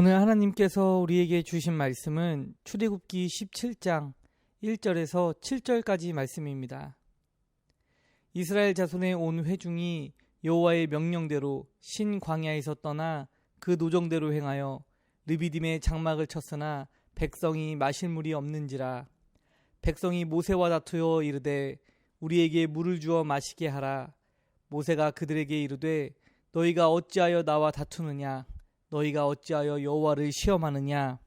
오늘 하나님께서 우리에게 주신 말씀은 출애굽기 17장 1절에서 7절까지 말씀입니다. 이스라엘 자손의 온 회중이 여호와의 명령대로 신 광야에서 떠나 그 노정대로 행하여 르비딤의 장막을 쳤으나 백성이 마실 물이 없는지라. 백성이 모세와 다투어 이르되 우리에게 물을 주어 마시게 하라. 모세가 그들에게 이르되 너희가 어찌하여 나와 다투느냐 너희가 어찌하여 여호와를 시험하느냐?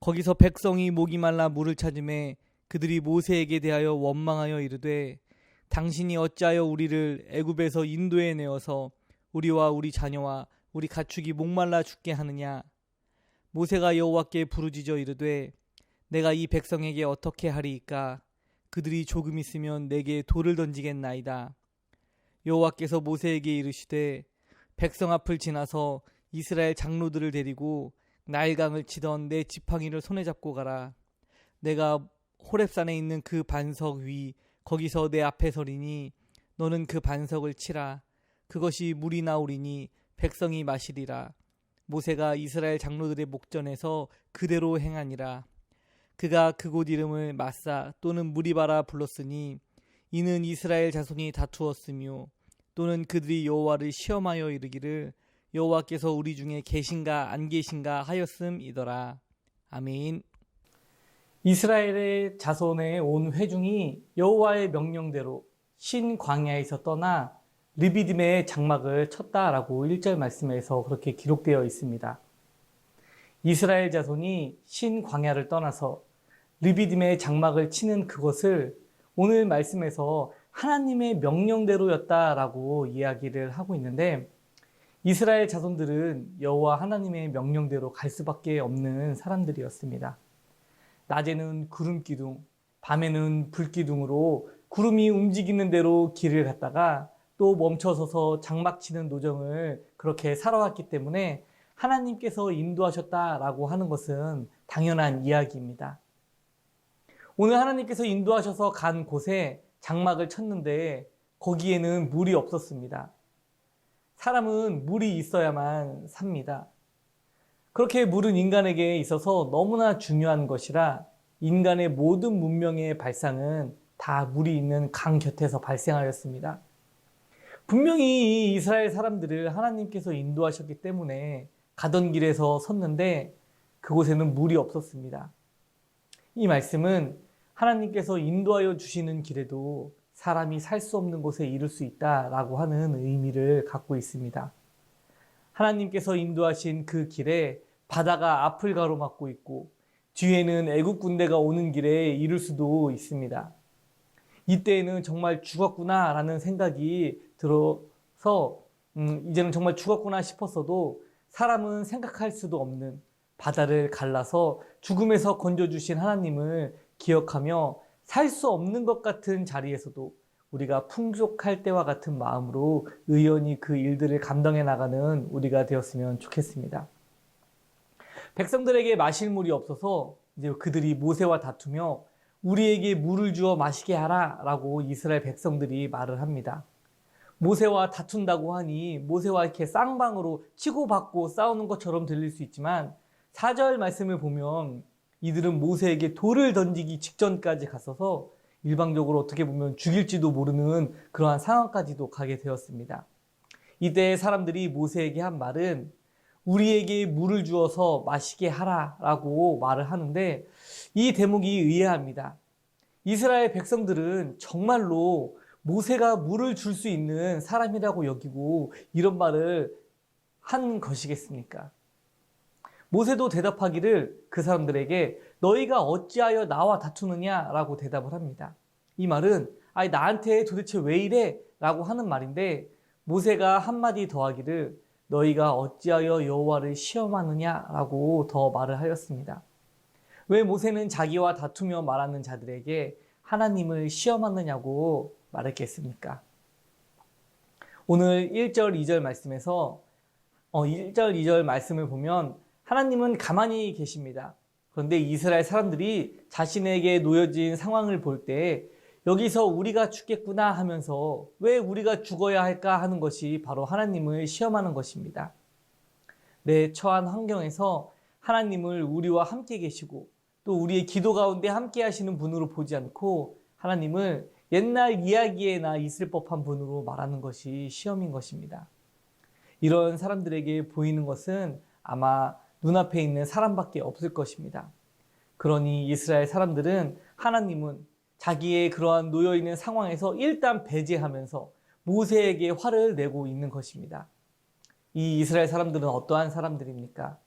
거기서 백성이 목이 말라 물을 찾음에 그들이 모세에게 대하여 원망하여 이르되 당신이 어찌하여 우리를 애굽에서 인도에 내어서 우리와 우리 자녀와 우리 가축이 목말라 죽게 하느냐? 모세가 여호와께 부르짖어 이르되 내가 이 백성에게 어떻게 하리이까? 그들이 조금 있으면 내게 돌을 던지겠나이다. 여호와께서 모세에게 이르시되 백성 앞을 지나서 이스라엘 장로들을 데리고 나일강을 치던 내 지팡이를 손에 잡고 가라. 내가 호렙산에 있는 그 반석 위 거기서 내 앞에 서리니 너는 그 반석을 치라. 그것이 물이 나오리니 백성이 마시리라. 모세가 이스라엘 장로들의 목전에서 그대로 행하니라. 그가 그곳 이름을 마사 또는 무리바라 불렀으니 이는 이스라엘 자손이 다투었으며 또는 그들이 여호와를 시험하여 이르기를 여호와께서 우리 중에 계신가 안 계신가 하였음이더라. 아멘. 이스라엘의 자손의 온 회중이 여호와의 명령대로 신 광야에서 떠나 르비딤의 장막을 쳤다라고 1절 말씀에서 그렇게 기록되어 있습니다. 이스라엘 자손이 신 광야를 떠나서 르비딤의 장막을 치는 그것을 오늘 말씀에서 하나님의 명령대로였다라고 이야기를 하고 있는데 이스라엘 자손들은 여호와 하나님의 명령대로 갈 수밖에 없는 사람들이었습니다. 낮에는 구름 기둥, 밤에는 불 기둥으로 구름이 움직이는 대로 길을 갔다가 또 멈춰서서 장막 치는 노정을 그렇게 살아왔기 때문에 하나님께서 인도하셨다라고 하는 것은 당연한 이야기입니다. 오늘 하나님께서 인도하셔서 간 곳에 장막을 쳤는데 거기에는 물이 없었습니다. 사람은 물이 있어야만 삽니다. 그렇게 물은 인간에게 있어서 너무나 중요한 것이라 인간의 모든 문명의 발상은 다 물이 있는 강 곁에서 발생하였습니다. 분명히 이 이스라엘 사람들을 하나님께서 인도하셨기 때문에 가던 길에서 섰는데 그곳에는 물이 없었습니다. 이 말씀은 하나님께서 인도하여 주시는 길에도 사람이 살 수 없는 곳에 이를 수 있다라고 하는 의미를 갖고 있습니다. 하나님께서 인도하신 그 길에 바다가 앞을 가로막고 있고 뒤에는 애국 군대가 오는 길에 이를 수도 있습니다. 이때에는 정말 죽었구나라는 생각이 들어서 음, 이제는 정말 죽었구나 싶었어도 사람은 생각할 수도 없는 바다를 갈라서 죽음에서 건져주신 하나님을 기억하며 살 수 없는 것 같은 자리에서도 우리가 풍족할 때와 같은 마음으로 의연히 그 일들을 감당해 나가는 우리가 되었으면 좋겠습니다. 백성들에게 마실 물이 없어서 이제 그들이 모세와 다투며 우리에게 물을 주어 마시게 하라 라고 이스라엘 백성들이 말을 합니다. 모세와 다툰다고 하니 모세와 이렇게 쌍방으로 치고받고 싸우는 것처럼 들릴 수 있지만 4절 말씀을 보면 이들은 모세에게 돌을 던지기 직전까지 갔어서 일방적으로 어떻게 보면 죽일지도 모르는 그러한 상황까지도 가게 되었습니다. 이때 사람들이 모세에게 한 말은 우리에게 물을 주어서 마시게 하라 라고 말을 하는데 이 대목이 의아합니다. 이스라엘 백성들은 정말로 모세가 물을 줄 수 있는 사람이라고 여기고 이런 말을 한 것이겠습니까? 모세도 대답하기를 그 사람들에게 너희가 어찌하여 나와 다투느냐라고 대답을 합니다. 이 말은 아니 나한테 도대체 왜 이래? 라고 하는 말인데 모세가 한마디 더하기를 너희가 어찌하여 여호와를 시험하느냐라고 더 말을 하였습니다. 왜 모세는 자기와 다투며 말하는 자들에게 하나님을 시험하느냐고 말했겠습니까? 오늘 1절, 2절 말씀에서 어, 1절, 2절 말씀을 보면 하나님은 가만히 계십니다. 그런데 이스라엘 사람들이 자신에게 놓여진 상황을 볼 때 여기서 우리가 죽겠구나 하면서 왜 우리가 죽어야 할까 하는 것이 바로 하나님을 시험하는 것입니다. 내 처한 환경에서 하나님을 우리와 함께 계시고 또 우리의 기도 가운데 함께 하시는 분으로 보지 않고 하나님을 옛날 이야기에나 있을 법한 분으로 말하는 것이 시험인 것입니다. 이런 사람들에게 보이는 것은 아마 눈앞에 있는 사람밖에 없을 것입니다. 그러니 이스라엘 사람들은 하나님은 자기의 그러한 놓여 있는 상황에서 일단 배제하면서 모세에게 화를 내고 있는 것입니다. 이 이스라엘 사람들은 어떠한 사람들입니까?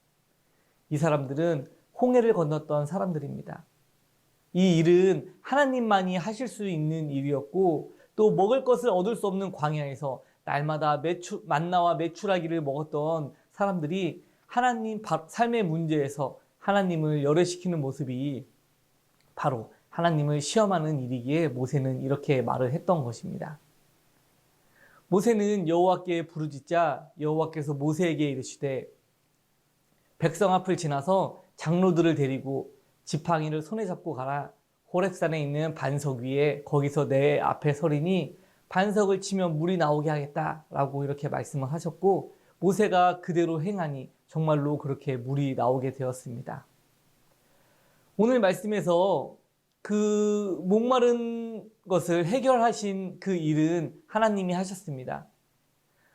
이 사람들은 홍해를 건넜던 사람들입니다. 이 일은 하나님만이 하실 수 있는 일이었고 또 먹을 것을 얻을 수 없는 광야에서 날마다 매출, 만나와 메추라기를 먹었던 사람들이 하나님 삶의 문제에서 하나님을 열애시키는 모습이 바로 하나님을 시험하는 일이기에 모세는 이렇게 말을 했던 것입니다. 모세는 여호와께 부르짖자 여호와께서 모세에게 이르시되 백성 앞을 지나서 장로들을 데리고 지팡이를 손에 잡고 가라 호렙산에 있는 반석 위에 거기서 내 앞에 서리니 반석을 치면 물이 나오게 하겠다라고 이렇게 말씀을 하셨고 모세가 그대로 행하니 정말로 그렇게 물이 나오게 되었습니다. 오늘 말씀에서 그 목마른 것을 해결하신 그 일은 하나님이 하셨습니다.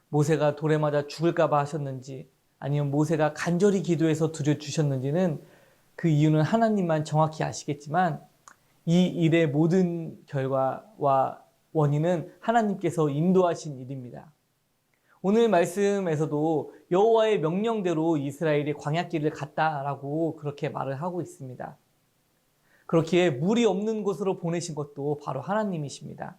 모세가 돌에 맞아 죽을까봐 하셨는지 아니면 모세가 간절히 기도해서 드려주셨는지는 그 이유는 하나님만 정확히 아시겠지만 이 일의 모든 결과와 원인은 하나님께서 인도하신 일입니다. 오늘 말씀에서도 여호와의 명령대로 이스라엘이 광야길을 갔다라고 그렇게 말을 하고 있습니다. 그렇기에 물이 없는 곳으로 보내신 것도 바로 하나님이십니다.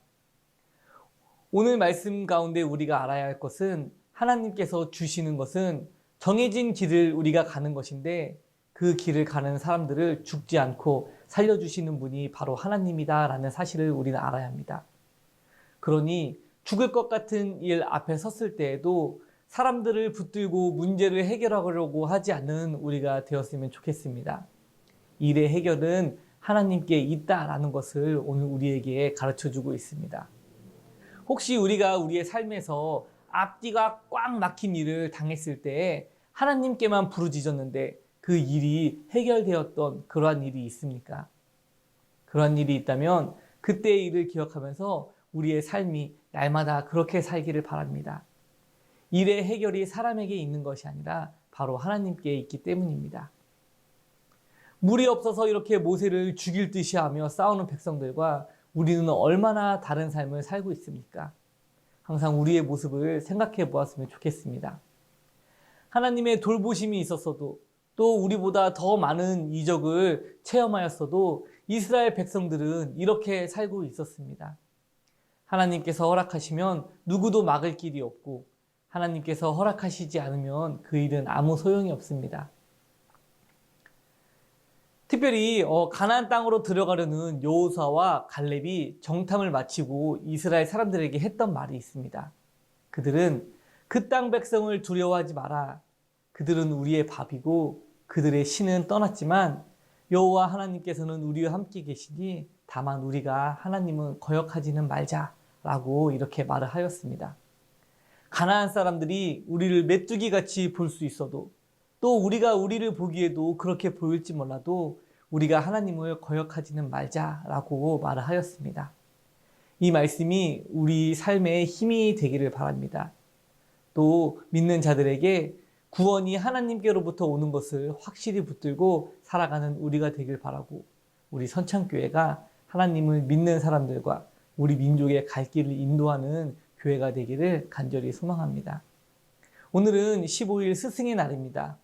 오늘 말씀 가운데 우리가 알아야 할 것은 하나님께서 주시는 것은 정해진 길을 우리가 가는 것인데 그 길을 가는 사람들을 죽지 않고 살려주시는 분이 바로 하나님이다라는 사실을 우리는 알아야 합니다. 그러니 죽을 것 같은 일 앞에 섰을 때에도 사람들을 붙들고 문제를 해결하려고 하지 않는 우리가 되었으면 좋겠습니다. 일의 해결은 하나님께 있다라는 것을 오늘 우리에게 가르쳐 주고 있습니다. 혹시 우리가 우리의 삶에서 앞뒤가 꽉 막힌 일을 당했을 때 하나님께만 부르짖었는데 그 일이 해결되었던 그러한 일이 있습니까? 그러한 일이 있다면 그때의 일을 기억하면서 우리의 삶이 날마다 그렇게 살기를 바랍니다. 일의 해결이 사람에게 있는 것이 아니라 바로 하나님께 있기 때문입니다. 물이 없어서 이렇게 모세를 죽일 듯이 하며 싸우는 백성들과 우리는 얼마나 다른 삶을 살고 있습니까? 항상 우리의 모습을 생각해 보았으면 좋겠습니다. 하나님의 돌보심이 있었어도 또 우리보다 더 많은 이적을 체험하였어도 이스라엘 백성들은 이렇게 살고 있었습니다. 하나님께서 허락하시면 누구도 막을 길이 없고 하나님께서 허락하시지 않으면 그 일은 아무 소용이 없습니다. 특별히 어, 가나안 땅으로 들어가려는 여호수아와 갈렙이 정탐을 마치고 이스라엘 사람들에게 했던 말이 있습니다. 그들은 그 땅 백성을 두려워하지 마라. 그들은 우리의 밥이고 그들의 신은 떠났지만 여호와 하나님께서는 우리와 함께 계시니 다만 우리가 하나님은 거역하지는 말자 라고 이렇게 말을 하였습니다. 가나안 사람들이 우리를 메뚜기 같이 볼 수 있어도 또 우리가 우리를 보기에도 그렇게 보일지 몰라도 우리가 하나님을 거역하지는 말자라고 말을 하였습니다. 이 말씀이 우리 삶의 힘이 되기를 바랍니다. 또 믿는 자들에게 구원이 하나님께로부터 오는 것을 확실히 붙들고 살아가는 우리가 되길 바라고 우리 선창교회가 하나님을 믿는 사람들과 우리 민족의 갈 길을 인도하는 교회가 되기를 간절히 소망합니다. 오늘은 15일 스승의 날입니다.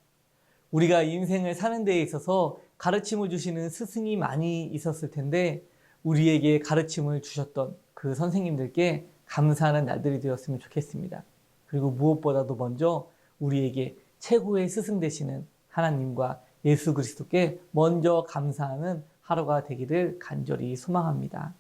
우리가 인생을 사는 데에 있어서 가르침을 주시는 스승이 많이 있었을 텐데 우리에게 가르침을 주셨던 그 선생님들께 감사하는 날들이 되었으면 좋겠습니다. 그리고 무엇보다도 먼저 우리에게 최고의 스승 되시는 하나님과 예수 그리스도께 먼저 감사하는 하루가 되기를 간절히 소망합니다.